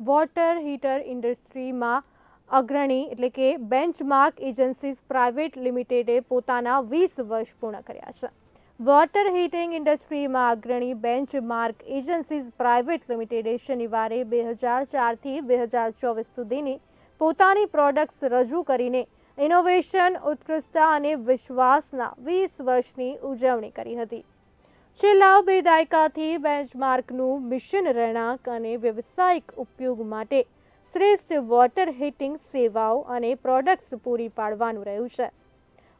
Water heater ઇન્ડસ્ટ્રીમાં અગ્રણી એટલે કે બેન્ચમાર્ક એજન્સીઝ પ્રાઇવેટ લિમિટેડે પોતાના વીસ વર્ષ પૂર્ણ કર્યા છે. વોટર હીટિંગ ઇન્ડસ્ટ્રીમાં અગ્રણી બેન્ચમાર્ક એજન્સીઝ પ્રાઇવેટ લિમિટેડે શનિવારે બે હજાર ચારથી બે હજાર ચોવીસ સુધીની પોતાની પ્રોડક્ટ્સ રજૂ કરીને ઇનોવેશન ઉત્કૃષ્ટતા અને વિશ્વાસના વીસ વર્ષની ઉજવણી કરી હતી. છેલ્લા બે દાયકાથી બેન્ચમાર્કનું મિશન રહેણાંક અને વ્યવસાયિક ઉપયોગ માટે શ્રેષ્ઠ વોટર હીટિંગ સેવાઓ અને પ્રોડક્ટ્સ પૂરી પાડવાનું રહ્યું છે.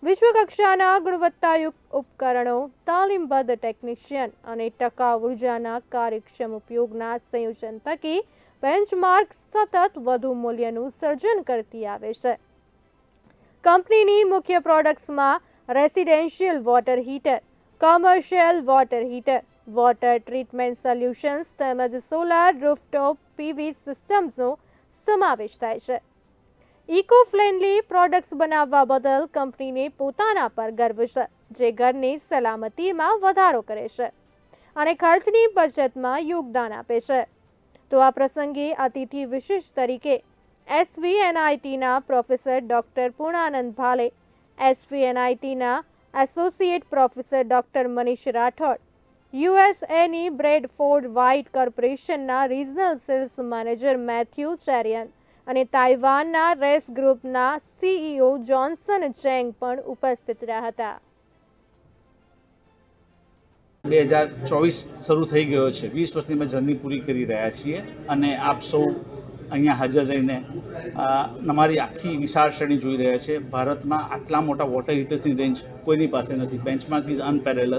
વિશ્વ કક્ષાના ગુણવત્તાયુક્ત ઉપકરણો, તાલીમબદ્ધ ટેકનિશિયન અને ટકાઉ ઉર્જાના કાર્યક્ષમ ઉપયોગના સંયોજન થકી બેન્ચમાર્ક સતત વધુ મૂલ્યનું સર્જન કરતી આવે છે. કંપનીની મુખ્ય પ્રોડક્ટ્સમાં residential water heater commercial water heater water treatment solutions તેમજ સોલાર રૂફટોપ પીવી સિસ્ટમ્સનો સમાવેશ થાય છે. ઇકો ફ્રેન્ડલી પ્રોડક્ટ્સ બનાવવા બદલ કંપનીને પોતાના પર ગર્વ છે, જે ઘરની સલામતીમાં વધારો કરે છે અને ખર્ચની બચતમાં યોગદાન આપે છે. તો આ પ્રસંગે અતિથિ વિશેષ તરીકે એસવીએનઆઈટીના professor doctor Purnanand Bhale એસવીએનઆઈટીના associate professor doctor Manish Rathod યુએસએની Bradford White કોર્પોરેશનના regional sales manager Matthew Cherian અને તાઇવાનના રેસ ગ્રુપના સીઈઓ જોન્સન ચેંગ પણ ઉપસ્થિત રહ્યા હતા. બે હજાર ચોવીસ શરૂ થઈ ગયો છે. વીસ વર્ષની અમે જર્ની પૂરી કરી રહ્યા છીએ અને આપ સૌ અહીંયા હાજર રહીને અમારી આખી વિશાળ શ્રેણી જોઈ રહ્યા છે. ભારતમાં આટલા મોટા વોટર હીટર્સની રેન્જ કોઈની પાસે નથી. બેન્ચમાર્ક ઇઝ અનપેરેલલ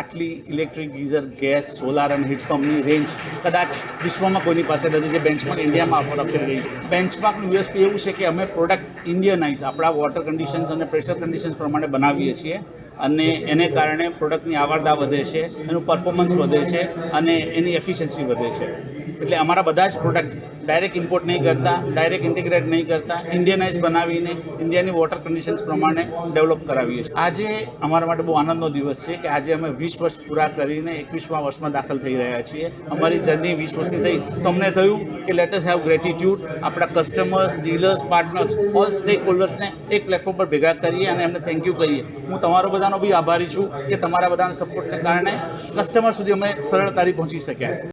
આટલી ઇલેક્ટ્રિક ગીઝર ગેસ સોલાર અને હીટપંપની રેન્જ કદાચ વિશ્વમાં કોઈની પાસે નથી, જે બેન્ચમાર્ક ઇન્ડિયામાં ઓફર કરી રહી છે. બેન્ચમાર્કનું યુએસપી એવું છે કે અમે પ્રોડક્ટ ઇન્ડિયનાઇઝ આપણા વોટર કન્ડિશન્સ અને પ્રેશર કન્ડિશન્સ પ્રમાણે બનાવીએ છીએ અને એને કારણે પ્રોડક્ટની આવરદા વધે છે, એનું પરફોર્મન્સ વધે છે અને એની એફિશિયન્સી વધે છે. એટલે અમારા બધા જ પ્રોડક્ટ ડાયરેક્ટ ઇમ્પોર્ટ નહીં કરતા ડાયરેક્ટ ઇન્ટિગ્રેટ નહીં કરતા ઇન્ડિયનાઇઝ બનાવીને ઇન્ડિયાની વોટર કન્ડિશન્સ પ્રમાણે ડેવલપ કરાવીએ છીએ. આજે અમારા માટે બહુ આનંદનો દિવસ છે કે આજે અમે વીસ વર્ષ પૂરા કરીને એકવીસમા વર્ષમાં દાખલ થઈ રહ્યા છીએ. અમારી જર્ની વીસ વર્ષની થઈ. તમને થયું કે લેટસ હેવ ગ્રેટિટ્યૂડ આપણા customers dealers partners all stake હોલ્ડર્સને એક પ્લેટફોર્મ પર ભેગા કરીએ અને એમને થેન્ક યુ કહીએ. હું તમારો બધાનો બી આભારી છું કે તમારા બધાના સપોર્ટને કારણે કસ્ટમર સુધી અમે સરળતાથી પહોંચી શક્યા.